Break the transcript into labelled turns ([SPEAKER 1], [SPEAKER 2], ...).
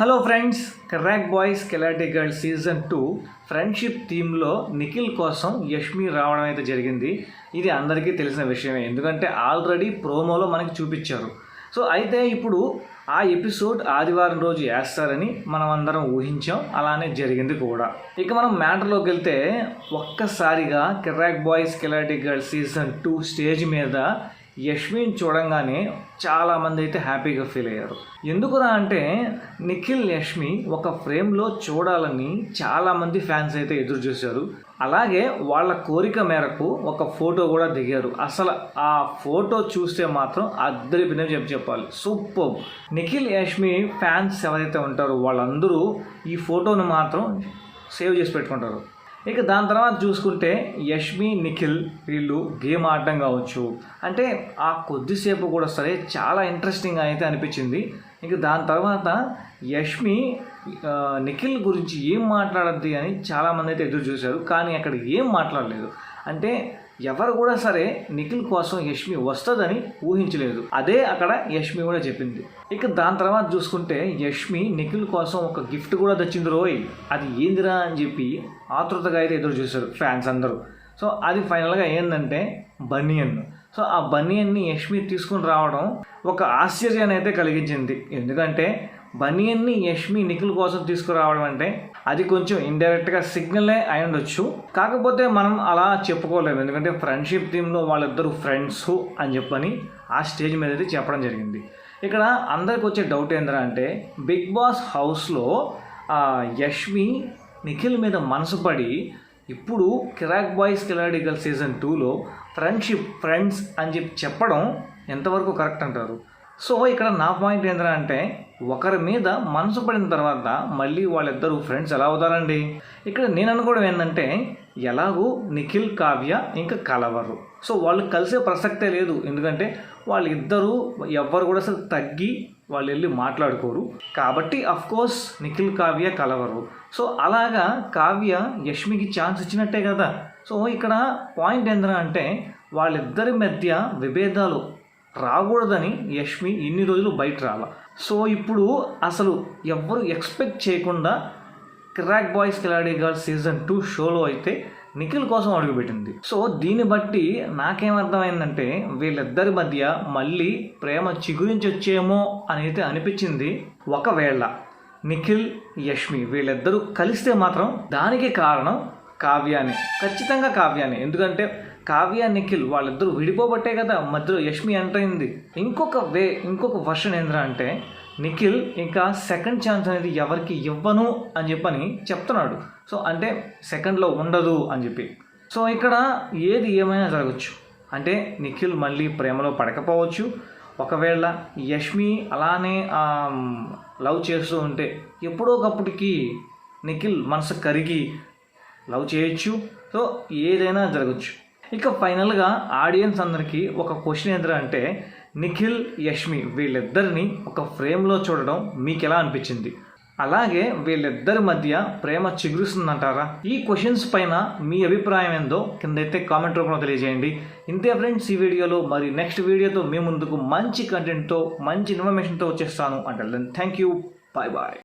[SPEAKER 1] Hello friends Kiraak boys Khiladi girl season two friendship థీమ్లో Nikhil కోసం యష్మి రావడం అయితే జరిగింది. ఇది అందరికీ తెలిసిన విషయమే. ఎందుకంటే ఆల్రెడీ ప్రోమోలో మనకి చూపించారు. సో అయితే ఇప్పుడు ఆ ఎపిసోడ్ ఆదివారం రోజు వేస్తారని మనం అందరం ఊహించాం. అలానే జరిగింది కూడా. ఇక మనం మ్యాటర్లోకి వెళ్తే ఒక్కసారిగా Kiraak boys Khiladi girl season two stage మీద యష్మిని చూడంగానే చాలామంది అయితే హ్యాపీగా ఫీల్ అయ్యారు. ఎందుకురా అంటే నిఖిల్ యష్మి ఒక ఫ్రేమ్లో చూడాలని చాలామంది ఫ్యాన్స్ అయితే ఎదురు చూశారు. అలాగే వాళ్ళ కోరిక మేరకు ఒక ఫోటో కూడా దిగారు. అసలు ఆ ఫోటో చూస్తే మాత్రం అద్దరిపినే చెప్పి చెప్పాలి. సూపర్! నిఖిల్ యష్మి ఫ్యాన్స్ ఎవరైతే ఉంటారో వాళ్ళందరూ ఈ ఫోటోను మాత్రం సేవ్ చేసి పెట్టుకుంటారు. ఇక దాని తర్వాత చూసుకుంటే యష్మి నిఖిల్ వీళ్ళు గేమ్ ఆడటం కావచ్చు. అంటే ఆ కొద్దిసేపు కూడా సరే చాలా ఇంట్రెస్టింగ్ అయితే అనిపించింది. ఇక దాని తర్వాత యష్మి నిఖిల్ గురించి ఏం మాట్లాడద్ది అని చాలామంది అయితే ఎదురు చూశారు. కానీ అక్కడ ఏం మాట్లాడలేదు. అంటే ఎవరు కూడా సరే నిఖిల్ కోసం యష్మి వస్తుందని ఊహించలేదు. అదే అక్కడ యష్మి కూడా చెప్పింది. ఇక దాని తర్వాత చూసుకుంటే యష్మి నిఖిల్ కోసం ఒక గిఫ్ట్ కూడా తెచ్చింది రోయ్. అది ఏందిరా అని చెప్పి ఆతృతగా అయితే ఎదురు చూశారు ఫ్యాన్స్ అందరూ. సో అది ఫైనల్గా ఏంటంటే బనియన్ సో ఆ బనియన్ని యష్మి తీసుకుని రావడం ఒక ఆశ్చర్యాన్ని అయితే కలిగించింది. ఎందుకంటే బనియన్ని యష్మి నిఖిల్ కోసం తీసుకురావడం అంటే అది కొంచెం ఇండైరెక్ట్గా సిగ్నలే అయి ఉండొచ్చు. కాకపోతే మనం అలా చెప్పుకోలేము. ఎందుకంటే ఫ్రెండ్షిప్ థీమ్లో వాళ్ళిద్దరు ఫ్రెండ్స్ అని చెప్పని ఆ స్టేజ్ మీద అయితే చెప్పడం జరిగింది. ఇక్కడ అందరికి వచ్చే డౌట్ ఏంటంటే అంటే బిగ్ బాస్ హౌస్లో యష్మి నిఖిల్ మీద మనసు పడి ఇప్పుడు కిరాక్ బాయ్స్ కిలాడికల్ సీజన్ టూలో ఫ్రెండ్షిప్ ఫ్రెండ్స్ అని చెప్పి చెప్పడం ఎంతవరకు కరెక్ట్ అంటారు? సో ఇక్కడ నా పాయింట్ ఏంటంటే అంటే ఒకరి మీద మనసు పడిన తర్వాత మళ్ళీ వాళ్ళిద్దరూ ఫ్రెండ్స్ ఎలా అవుతారండి? ఇక్కడ నేను అనుకోవడం ఏంటంటే ఎలాగూ నిఖిల్ కావ్య ఇంకా కలవరు. సో వాళ్ళు కలిసే ప్రసక్తే లేదు. ఎందుకంటే వాళ్ళిద్దరూ ఎవ్వరు కూడా అసలు తగ్గి వాళ్ళు వెళ్ళి మాట్లాడుకోరు. కాబట్టి కోర్స్ నిఖిల్ కావ్య కలవరు. సో అలాగా కావ్య యష్మికి ఛాన్స్ ఇచ్చినట్టే కదా. సో ఇక్కడ పాయింట్ ఏంటంటే అంటే వాళ్ళిద్దరి మధ్య విభేదాలు రాకూడదని యష్మి ఇన్ని రోజులు బయట రాల. సో ఇప్పుడు అసలు ఎవ్వరు ఎక్స్పెక్ట్ చేయకుండా Kiraak boys Khiladi girls season two షోలో అయితే నిఖిల్ కోసం అడుగుపెట్టింది. సో దీన్ని బట్టి నాకేమర్థమైందంటే వీళ్ళిద్దరి మధ్య మళ్ళీ ప్రేమ చిగురించొచ్చేమో అని అయితే అనిపించింది ఒకవేళ నిఖిల్ యష్మి వీళ్ళిద్దరూ కలిస్తే మాత్రం దానికి కారణం కావ్యాన్ని ఖచ్చితంగా కావ్యాన్ని ఎందుకంటే కావ్య నిఖిల్ వాళ్ళిద్దరూ విడిపోబట్టే కదా మధ్యలో యష్మి ఎంటర్ అయింది. ఇంకొక వే ఇంకొక వర్షన్ ఏంద్రా అంటే నిఖిల్ ఇంకా సెకండ్ ఛాన్స్ అనేది ఎవరికి ఇవ్వను అని చెప్పని చెప్తున్నాడు. సో అంటే సెకండ్లో ఉండదు అని చెప్పి. సో ఇక్కడ ఏది ఏమైనా జరగచ్చు. అంటే నిఖిల్ మళ్ళీ ప్రేమలో పడకపోవచ్చు. ఒకవేళ యష్మి అలానే లవ్ చేస్తూ ఉంటే ఎప్పుడో ఒకప్పటికి నిఖిల్ మనసు కరిగి లవ్ చేయొచ్చు. సో ఏదైనా జరగచ్చు. ఇక ఫైనల్గా ఆడియన్స్ అందరికీ ఒక క్వశ్చన్ ఏంటంటే అంటే నిఖిల్ యష్మి వీళ్ళిద్దరిని ఒక ఫ్రేమ్లో చూడడం మీకు ఎలా అనిపించింది? అలాగే వీళ్ళిద్దరి మధ్య ప్రేమ చిగురుస్తుందంటారా? ఈ క్వశ్చన్స్ పైన మీ అభిప్రాయం ఏందో కిందైతే కామెంట్ రూపంలో తెలియజేయండి. ఇంతే ఫ్రెండ్స్ ఈ వీడియోలో మరి నెక్స్ట్ వీడియోతో మీ ముందుకు మంచి కంటెంట్తో మంచి ఇన్ఫర్మేషన్తో వచ్చేస్తాను. అంటే థ్యాంక్ యూ బాయ్ బాయ్